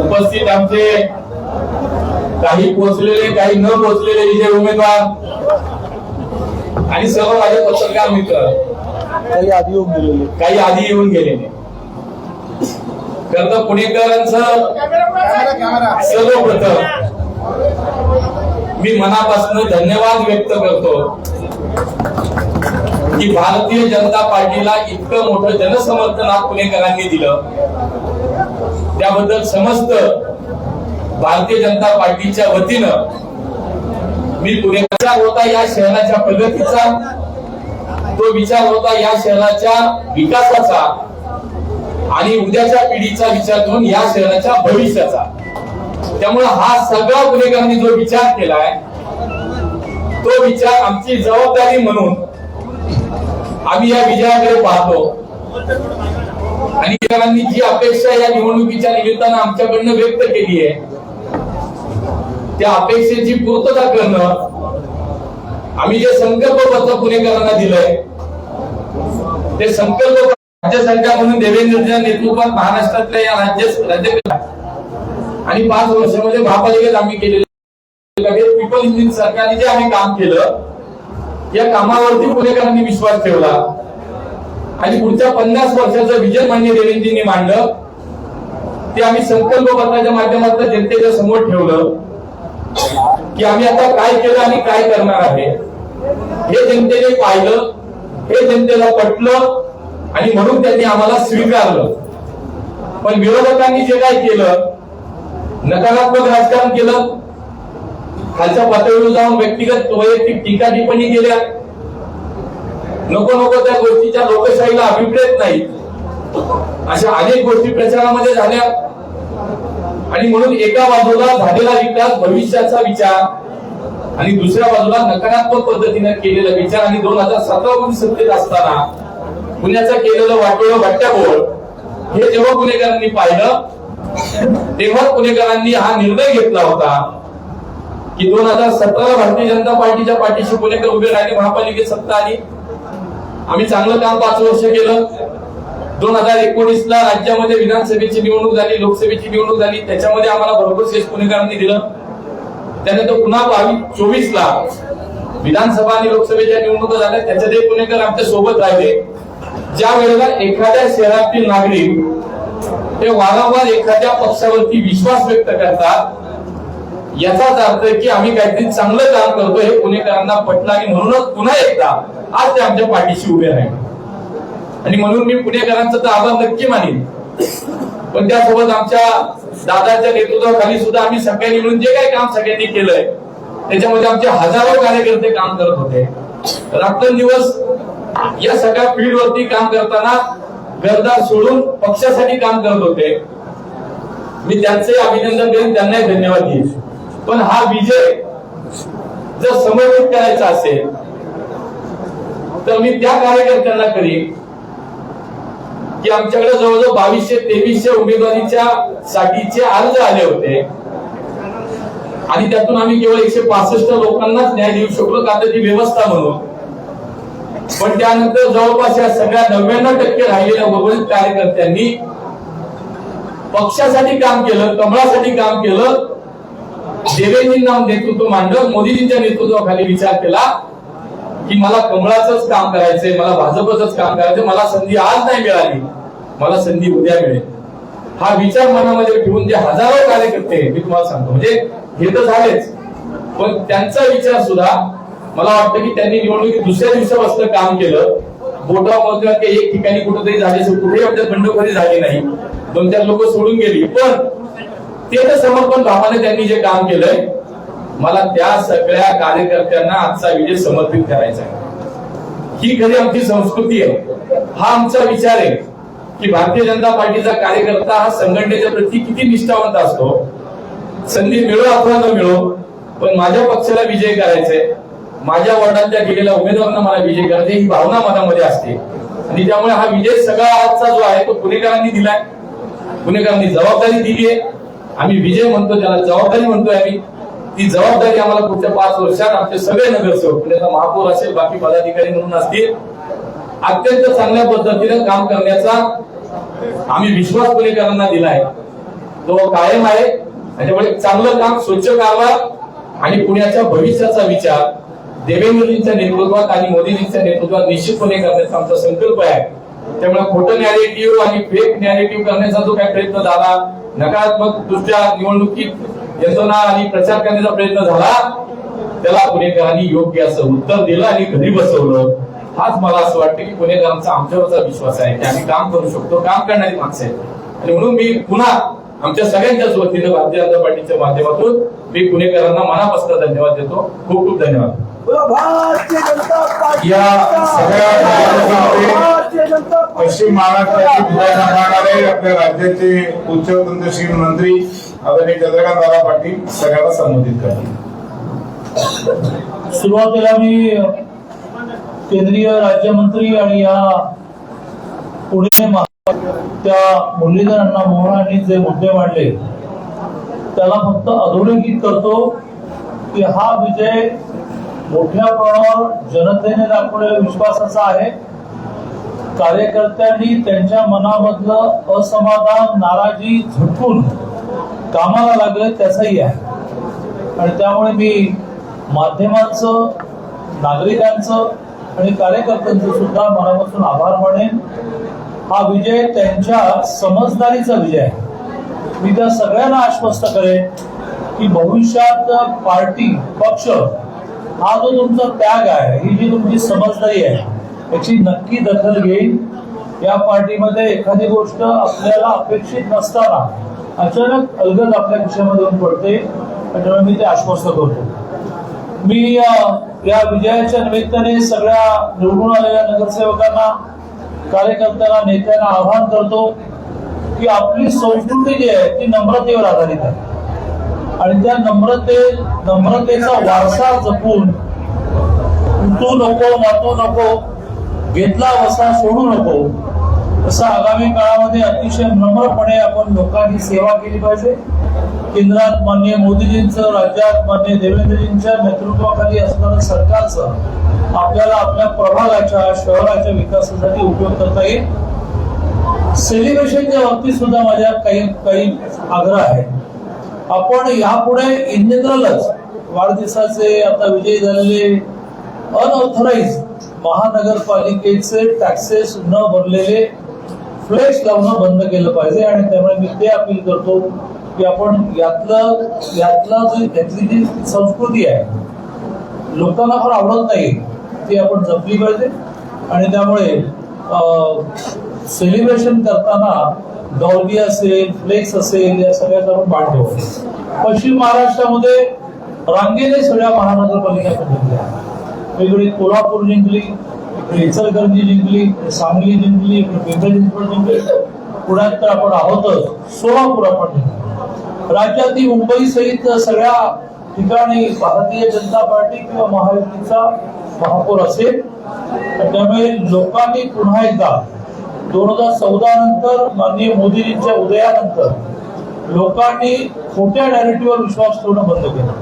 उपस्थित आमचे काही पोचलेले काही न पोचलेले विजय उमेदवार आणि सर्व माझे पत्रकार मित्र. काही आधी येऊन गेलेले. काही आधी येऊन गेलेले. तर पुणेकरांचं सर्वप्रथम मी मनापासून धन्यवाद व्यक्त करतो की भारतीय जनता पार्टीला इतकं मोठं जनसमर्थन आज पुणेकरांनी दिलं. त्याबद्दल समस्त भारतीय जनता पार्टीच्या वतीनं मी पुणेकरचा होता या शहराच्या प्रगतीचा. तो विचार होता या शहराच्या विकासाचा आणि उद्याच्या पिढीचा विचार करून या शहराच्या भविष्याचा. त्यामुळे हा सगळा पुणेकरांनी जो विचार केलाय तो विचार आमची जबाबदारी म्हणून आम्ही या विजयाकडे पाहतो. आणि पुणेकरांनी जी अपेक्षा या निवडणुकीच्या निमित्तानं आमच्याकडनं व्यक्त केली आहे त्या अपेक्षेची पूर्तता करणं आम्ही जे संकल्पपत्र पुणेकरांना दिलंय ते संकल्प राज्य सरकार म्हणून देवेंद्रच्या नेतृत्वात महाराष्ट्रातल्या या राज्य राज्य आणि पाच वर्षामध्ये महापालिकेत आम्ही केलेले पीपल इंजिन सरकारने जे आम्ही काम केलं या कामावरती पुणेकरांनी विश्वास ठेवला. आणि पुढच्या पन्नास वर्षाचं विजन मान्य देवेंद्रजींनी मांडलं. ते आम्ही संकल्प पत्राच्या माध्यमातून जनतेच्या समोर ठेवलं. की आम्ही आता काय केलं आणि काय करणार आहे. हे जनतेने पाहिलं. हे जनतेला पटलं. आणि म्हणून त्यांनी आम्हाला स्वीकारलं. पण विरोधकांनी जे काय केलं नकारात्मक राजकारण केलं खालच्या पातळीवर जाऊन व्यक्तिगत वैयक्तिक टीका टिप्पणी केल्या नको नको त्या गोष्टीच्या लोकशाहीला अभिप्रेत नाही. अशा अनेक गोष्टी प्रचारामध्ये झाल्या. आणि म्हणून एका बाजूला झालेला विकास भविष्याचा विचार आणि दुसऱ्या बाजूला नकारात्मक पद्धतीने केलेला विचार. आणि दोन हजार सतरा मध्ये सत्तेत असताना पुण्याचं केलेलं वाटोळ वाट्याबोळ हे जेव्हा पुणेकरांनी पाहिलं तेव्हा पुणेकरांनी हा निर्णय घेतला होता. की दोन हजार सतराला भारतीय जनता पार्टीच्या पाठीशी पुणेकर उभे राहिले महापालिकेत सत्ता आली. आम्ही चांगलं काम पाच वर्ष केलं. दोन हजार एकोणीस ला राज्यामध्ये विधानसभेची निवडणूक झाली लोकसभेची निवडणूक झाली. त्याच्यामध्ये आम्हाला भरपूर शेष पुणेकरांनी दिलं. त्यानंतर पुन्हा बावीस चोवीस ला विधानसभा आणि लोकसभेच्या निवडणुका झाल्या. त्याच्यातही पुणेकर आमच्यासोबत राहिले. ज्या वेळेला एखाद्या शहरातील नागरिक ते वारंवार एखाद्या पक्षावरती विश्वास व्यक्त करतात याचाच अर्थ आहे की आम्ही काहीतरी चांगलं काम करतो हे पुणेकरांना पटलं आणि म्हणूनच पुन्हा एकदा आज ते आमच्या पाठीशी उभे राहील आणि म्हणून मी पुणेकरांचा तर आभार नक्की मानेन. पण त्यासोबत आमच्या दादाच्या नेतृत्वाखाली सुद्धा आम्ही सगळ्यांनी मिळून जे काही काम सगळ्यांनी केलंय त्याच्यामध्ये आमचे हजारो कार्यकर्ते काम करत होते. रात्रंदिवस या सगळ्या फील्ड वरती काम करताना घरदार सोडून पक्षासाठी काम करत होते. मी त्यांचे अभिनंदन करेन त्यांनाही धन्यवाद देईन. पण हा विजय जर समर्पित करायचा असेल तर मी त्या कार्यकर्त्यांना करीन की आमच्याकडे जवळजवळ बावीसशे तेवीसशे उमेदवारीच्या साठीचे अर्ज आले होते. आणि त्यातून आम्ही केवळ एकशे पासष्ट लोकांनाच न्याय देऊ शकलो का तर ती व्यवस्था म्हणून. पण त्यानंतर जवळपास या सगळ्या नव्याण्णव टक्के राहिलेल्या उर्वरित कार्यकर्त्यांनी पक्षासाठी काम केलं कमळासाठी काम केलं देवेंद्रींना नेतृत्व मांडलं मोदीजींच्या नेतृत्वाखाली विचार केला की मला कमळाचंच काम करायचंय मला भाजपच काम करायचंय मला संधी आज नाही मिळाली मला संधी उद्या मिळेल. हा विचार मनामध्ये ठेवून जे हजारो कार्यकर्ते मी तुम्हाला सांगतो म्हणजे हे तर झालेच पण त्यांचा विचार सुद्धा मला वाटतं की त्यांनी निवडणुकीत दुसऱ्या दिवसापासून काम केलं. बोटामध्ये की एक ठिकाणी कुठेतरी झाले कुठेही आमच्या बंडखोरी झाली नाही. दोन चार लोक सोडून गेली पण ते तर समर्पण भावाने त्यांनी जे काम केलंय मला त्या सगळ्या कार्यकर्त्यांना आजचा विजय समर्पित करायचा आहे. ही खरी आमची संस्कृती आहे. हा आमचा विचार आहे की भारतीय जनता पार्टीचा कार्यकर्ता हा संघटनेच्या प्रती किती निष्ठावंत असतो? संधी मिळो अथवा न मिळो पण माझ्या पक्षाला विजय करायचंय. माझ्या वडिलांच्या दिलेल्या उमेदवारांना मला विजय करायचे ही भावना मनामध्ये असते. आणि त्यामुळे हा विजय सगळा आजचा जो आहे तो पुणेकरांनी दिलाय. पुणेकरांनी जबाबदारी दिली आहे आम्ही विजय म्हणतो त्याला जबाबदारी म्हणतोय आम्ही ती जबाबदारी आम्हाला पुढच्या पाच वर्षात आमचे सगळे नगरसेवक पुण्याचा महापौर असेल बाकी पदाधिकारी म्हणून असतील अत्यंत चांगल्या पद्धतीने काम करण्याचा आम्ही विश्वास पुणेकरांना दिलाय. तो कायम आहे. त्याच्यामुळे चांगलं काम स्वच्छ कारभार आणि पुण्याच्या भविष्याचा विचार. देवेंद्रजींच्या नेतृत्वात आणि मोदीजींच्या नेतृत्वात निश्चितपणे करण्याचा आमचा संकल्प आहे. त्यामुळे खोटं नॅरेटिव्ह आणि फेक नॅरेटिव्ह करण्याचा जो काही प्रयत्न झाला नकारात्मक दृष्ट्या निवडणुकीत यंत्रणा आणि प्रचार करण्याचा प्रयत्न झाला त्याला पुणेकरांनी योग्य असं उत्तर दिलं आणि घरी बसवलं. हाच मला असं वाटतं की पुणेकरांचा आमच्यावरचा विश्वास आहे की आम्ही काम करू शकतो काम करणारी माणसं आहेत. आणि म्हणून मी पुन्हा आमच्या सगळ्यांच्याच वतीनं भारतीय जनता पार्टीच्या माध्यमातून मी पुणेकरांना मनापासून धन्यवाद देतो. खूप खूप धन्यवाद. बोला भारतीय जनता पार्टी या सगळ्या निवडणुकीमध्ये भारतीय जनता पार्टी पश्चिम महाराष्ट्राची पूजा सांभाळणारे आपल्या राज्याचे उच्च तंत्रशील मंत्री आदरणीय चंद्रकांत दादा पाटील सगळ्यांना संबोधित करतील. सुरुवातीला मी केंद्रीय राज्यमंत्री आणि या पुणे महा- त्या मुरलीधर अण्णा मोहन यांनी जे मुद्दे मांडले त्याला फक्त अधोरेखित करतो की हा विजय मोठ्या प्रमाणावर जनतेने दाखवलेल्या विश्वासाचा आहे कार्यकर्त्यांनी त्यांच्या मनामधलं असमाधान नाराजी झटकून कामाला लागले त्याचाही आहे. आणि त्यामुळे मी माध्यमांचं नागरिकांचं आणि कार्यकर्त्यांचं सुद्धा मनापासून आभार मानेन. हा विजय त्यांच्या समजदारीचा विजय आहे. मी त्या सगळ्यांना आश्वस्त करेन की भविष्यात पार्टी पक्ष हा जो तुमचा त्याग आहे ही जी तुमची समजदारी आहे याची नक्की दखल घेईल या पार्टीमध्ये एखादी गोष्ट आपल्याला अपेक्षित नसताना अचानक अलगद आपल्या खिशामधून पडते त्यामुळे मी ते आश्वस्त करतो. मी या विजयाच्या निमित्ताने सगळ्या निवडून आलेल्या नगरसेवकांना कार्यकर्त्यांना नेत्यांना आवाहन करतो की आपली संस्कृती जी आहे ती नम्रतेवर आधारित आहे. आणि त्या नम्रते नम्रतेचा वारसा जपून तू नको मातो नको घेतला वसा सोडू नको. तसं आगामी काळामध्ये अतिशय नम्रपणे आपण लोकांची सेवा केली पाहिजे. केंद्रात मान्य मोदीजींचं राज्यात मान्य देवेंद्रजींच्या नेतृत्वाखाली असणारं सरकारचं आपल्याला आपल्या प्रभागाच्या शहराच्या विकासासाठी उपयोग करता येईल. सेलिब्रेशनच्या बाबतीत सुद्धा माझ्या काही काही आग्रह आहे. आपण यापुढे इन जनरलच वाढदिवसाचे आता विजयी झालेले अनऑथराईज महानगरपालिकेचे टॅक्सेस न भरलेले फ्लेक्स लावणं बंद केलं पाहिजे आणि त्यामुळे मी ते अपील करतो की आपण यातलं यातला जो त्यातली जी संस्कृती आहे लोकांना फार आवडत नाही ती आपण जपली पाहिजे. आणि त्यामुळे सेलिब्रेशन करताना डॉल्बी असेल फ्लेक्स असेल या सगळ्याचा आपण मान पश्चिम महाराष्ट्रामध्ये रांगेने सगळ्या महानगरपालिका जिंकल्या वेगळी कोल्हापूर जिंकली इकडे इचलकरंजी जिंकली सांगली जिंकली इकडे पिंपरी चिंचवड जिंकली. पुण्यात तर आपण आहोतच सोलापूर आपण जिंकलो. राज्यातील मुंबई सहित सगळ्या ठिकाणी भारतीय जनता पार्टी किंवा महायुतीचा महापौर असेल. तर त्यामुळे लोकांनी पुन्हा एकदा दोन हजार चौदा नंतर माननीय मोदीजींच्या उदयानंतर लोकांनी खोट्या नॅरेटिव्हवर विश्वास ठेवणं बंद केलं.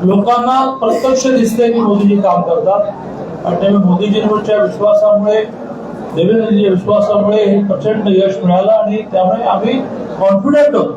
लोकांना प्रत्यक्ष दिसते की मोदीजी काम करतात. आणि त्यामुळे मोदीजींवरच्या विश्वासामुळे देवेंद्रजी विश्वासामुळे हे प्रचंड यश मिळालं आणि त्यामुळे आम्ही कॉन्फिडंट होतो.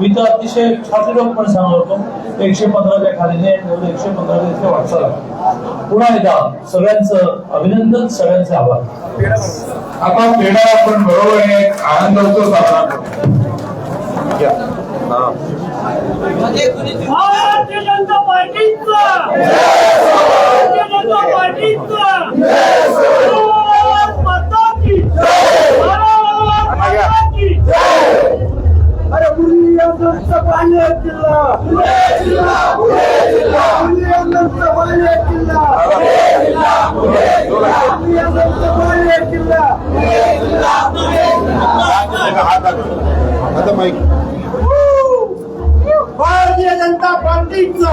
मी तर अतिशय खात्रीलापणे सांगत होतो. एकशे पंधराच्या खाली एवढं एकशे पंधरा वाटचाल आहे. पुन्हा एकदा सगळ्यांचं अभिनंदन सगळ्यांचे आभार. आता क्रीडा आपण बरोबर आहे आनंद उत्सव साजरा. हा. भारतीय जनता पार्टीचा! भारतीय पार्टीचा! अरे मुली पाणी आहे किल्ला मुली आमचा पाणी आहे किल्ला मुली आमचा पाणी आहे किल्ला आता माईक. भारतीय जनता पार्टीचा.